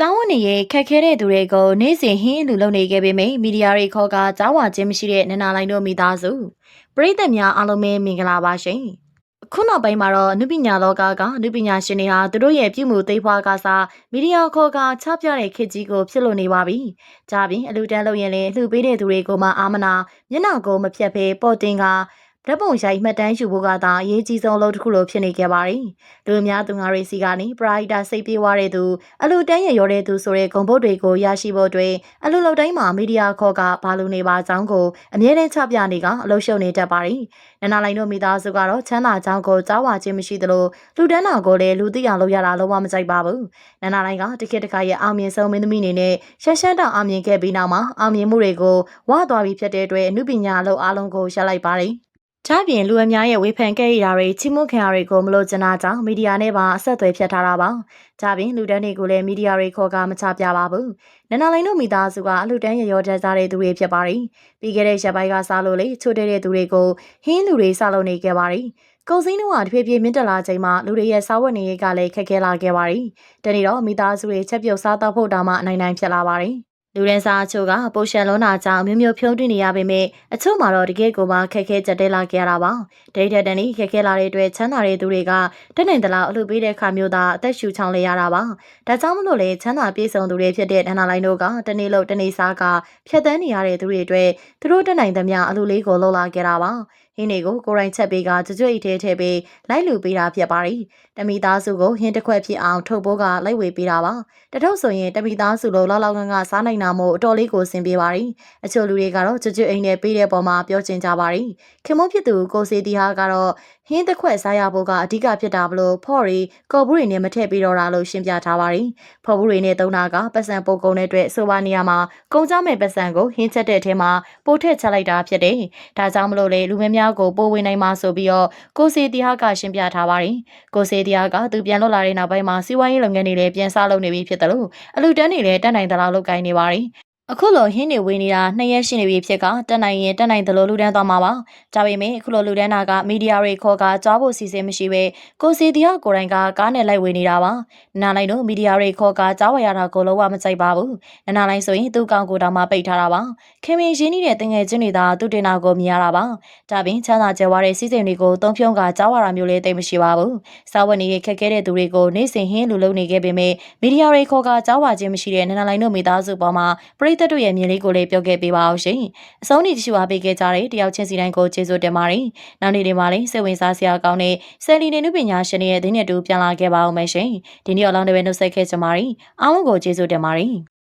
စောင်းဝင်နေရဲ့ခက်ခဲတဲ့သူတွေကိုနေ့စဉ်ဟင်းလူလုပ်နေခဲ့ပေမယ့်မီဒီယာတွေခေါ်ကကြားဝခြင်းမရှိတဲ့နန္နာလိုင်းတို့မိသားစုပရိသတ်များအားလုံးပဲမင်္ဂလာပါရှင်ခုနောက်ပိုင်းမှာတော့အနုပညာလောကကအနုပညာရှင်တွေဟာသူတို့ရဲ့ပြုမှုသိဖွာကစားမီဒီယာခေါ်ကချပြတဲ့ခေတ်ကြီးကိုဖြစ်လို့နေပါပြီ။ကြပြင်အလူတန်းလုပ်ရင်လည်းလှူပေးတဲ့သူတွေကိုမှအာမနာမျက်နှာကိုမဖြတ်ဖဲပေါ်တင်က ဓာတ်ပုံရိုက်မှတ်တမ်းယူဖို့ကသာအရေးကြီးဆုံးအလုပ်တစ်ခုလိုဖြစ်နေခဲ့ပါတယ်။လူအများသူငါတွေစီကနေပရိုက်တာစိတ်ပြေးသွားတဲ့သူအလူတန်းရရောတဲ့သူဆိုတဲ့ဂုံဘုတ်တွေကိုရရှိဖို့အတွက်အလူလုပ်တိုင်းမှာမီဒီယာခေါ်ကဘာလို့နေပါကြောင်းကိုအမြဲတမ်းချပြနေကအလုပ်ရှုပ်နေတတ်ပါတယ်။နန္နာလိုင်းတို့မိသားစုကတော့ချမ်းသာကြောင်းကိုကြားဝခြင်းမရှိသလိုလူတန်းတော်ကိုလည်းလူသိအောင်လုပ်ရတာလုံးဝမကြိုက်ပါဘူး။နန္နာလိုင်းကတခေတ်တခါရဲ့အောင်မြင်ဆုံးမင်းသမီးအနေနဲ့ရှက်ရှက်တောင်အောင်မြင်ခဲ့ပြီးနောက်မှာအောင်မြင်မှုတွေကိုဝါသွားပြီးဖြစ်တဲ့အတွက်အမှုပညာအလုပ်အားလုံးကိုရှက်လိုက်ပါတယ်။ ချပြင်လူအများရဲ့ဝေဖန်ခဲ့ရတာတွေချိမှုခံရတွေကိုမလို့ကျနာကြောင့်မီဒီယာနဲ့ပါအဆက်အသွယ်ဖြတ်ထားတာပါ။ချပြင်လူတန်းတွေကိုလည်းမီဒီယာတွေခေါ်ကမချပြပါဘူး။နန္နာလိုင်းတို့မိသားစုကအလူတန်းရရောတက်စားတဲ့သူတွေဖြစ်ပါတယ်။ပြီးခဲ့တဲ့ရက်ပိုင်းကစားလို့လေချိုးတဲ့သူတွေကိုဟင်းလူတွေစားလုပ်နေခဲ့ပါတယ်။ကုန်စည်နှုန်းကတဖြည်းဖြည်းမြင့်တက်လာချိန်မှာလူတွေရဲ့စားဝတ်နေရေးကလည်းခက်ခဲလာခဲ့ပါတယ်။တနေ့တော့မိသားစုတွေချက်ပြုတ်စားတော့ဖို့တောင်မှအနိုင်နိုင်ဖြစ်လာပါတယ်။ လူရန်စာအချို့ကပိုရှန်လုံးနာကြောင့်မျိုးမျိုးဖြုံးတွေ့နေရပေမဲ့အချို့မှာတော့တကယ်ကိုမှခက်ခဲကြက်တဲလာကြရတာပါဒိတ်တက်တန်ဤခက်ခဲလာတဲ့အတွက်ချမ်းသာတဲ့သူတွေကတက်နိုင်သလားအလုပ်ပေးတဲ့ခါမျိုးသာအသက်ရှူချောင်းလေရတာပါဒါကြောင့်မလို့လေချမ်းသာပြေဆုံးသူတွေဖြစ်တဲ့ဒဏ္ဍာလိုင်းတို့ကတနေ့လို့တနေ့စားကဖြတ်တန်းနေရတဲ့သူတွေအတွက်သူတို့တက်နိုင်သမျှအလုပ်လေးကိုလုပ်လာကြတာပါဟင်းတွေကိုကိုရိုင်းချက်ပေးကကြွကြွအိတ်ထဲထည့်ပေးလိုက်လူပေးတာဖြစ်ပါတယ်။တမိသားစုကိုဟင်းတစ်ခွက်ဖြစ်အောင်ထုတ်ဖို့ကလိုက်ဝေပေးတာပါ။တထုပ်ဆိုရင်တမိသားစုလိုလောက်လောက်ကစားနိုင်တာမို့အတော်လေးကိုဆင်ပြေပါတယ်။အချို့လူတွေကတော့ကြွကြွအိမ်နဲ့ပေးတဲ့ပုံမှာပြောချင်ကြပါတယ်။ခင်မုန်းဖြစ်သူကိုစီတီဟာကတော့ဟင်းတစ်ခွက်စားရဖို့ကအဓိကဖြစ်တာဘလို့ဖော်ရီကော်ဘူးတွေနဲ့မထည့်ပြီးတော့တာလို့ရှင်းပြထားပါတယ်။ဖော်ဘူးတွေနဲ့သုံးတာကပတ်စံပုတ်ကုန်းတဲ့အတွက်ဆိုပါနေရမှာကုန်းကြမဲ့ပတ်စံကိုဟင်းချက်တဲ့အထဲမှာပို့ထည့်ချလိုက်တာဖြစ်တယ်။ဒါကြောင့်မလို့လေလူမဲများကိုပို့ဝင်နိုင်မှာဆိုပြီးတော့ကိုစီတီဟာကရှင်းပြထားပါတယ်။ကိုစီတီဟာကသူပြန်လွတ်လာတဲ့နောက်ပိုင်းမှာစီးပွားရေးလုပ်ငန်းတွေလည်းပြန်ဆလုပ်နေပြီဖြစ်တယ်လို့အလူတန်းတွေလည်းတက်နိုင်သလားလုပ်ကိုင်းနေပါတယ်။ အခုလိုဟင်းတွေဝေးနေတာနှစ်ရက်ရှိနေပြီဖြစ်ကတက်နိုင်ရင်တက်နိုင်သလိုလူတန်းသွားမှာပါ။ဒါပေမဲ့အခုလိုလူတန်းတာကမီဒီယာတွေခေါ်ကကြားဖို့စီစဉ်မရှိပဲကိုစီတီယာကိုရိုင်းကကားနဲ့လိုက်ဝေးနေတာပါ။နားလိုက်တော့မီဒီယာတွေခေါ်ကကြားဝရတာကိုလုံးဝမကြိုက်ပါဘူး။နားလိုက်ဆိုရင်သူ့ကောင်ကိုတောင်မှပိတ်ထားတာပါ။ခင်မင်ရင်းနှီးတဲ့တငယ်ချင်းတွေသာသူ့တင်တာကိုမြင်ရတာပါ။ဒါပြင်ချမ်းသာကြွယ်ဝတဲ့စီစဉ်တွေကိုတုံးဖြုံးကကြားဝရမျိုးလေးတိတ်မရှိပါဘူး။စာဝတ်နေရခက်ခဲတဲ့သူတွေကိုနေ့စဉ်ဟင်းလူလုံးနေခဲ့ပေမဲ့မီဒီယာတွေခေါ်ကကြားဝခြင်းမရှိတဲ့နားလိုက်တို့မိသားစုပေါ်မှာပရိသတ်တို့ရဲ့မြင်လေးကိုလည်းပြောခဲ့ပေးပါအောင်ရှင်။အဆုံးထိတရှိပါပေးခဲ့ကြတဲ့တယောက်ချင်းစီတိုင်းကိုကျေးဇူးတင်ပါတယ်။နောက်နေ့တွေမှာလည်းစိတ်ဝင်စားစရာကောင်းတဲ့ဆယ်လီနေနုပညာရှင်တွေရဲ့ဒင်းနဲ့တူပြန်လာခဲ့ပါအောင်မယ်ရှင်။ဒီနေ့အလောင်းတွေပဲနှုတ်ဆက်ခဲ့ကြပါရီ။အားလုံးကိုကျေးဇူးတင်ပါတယ်။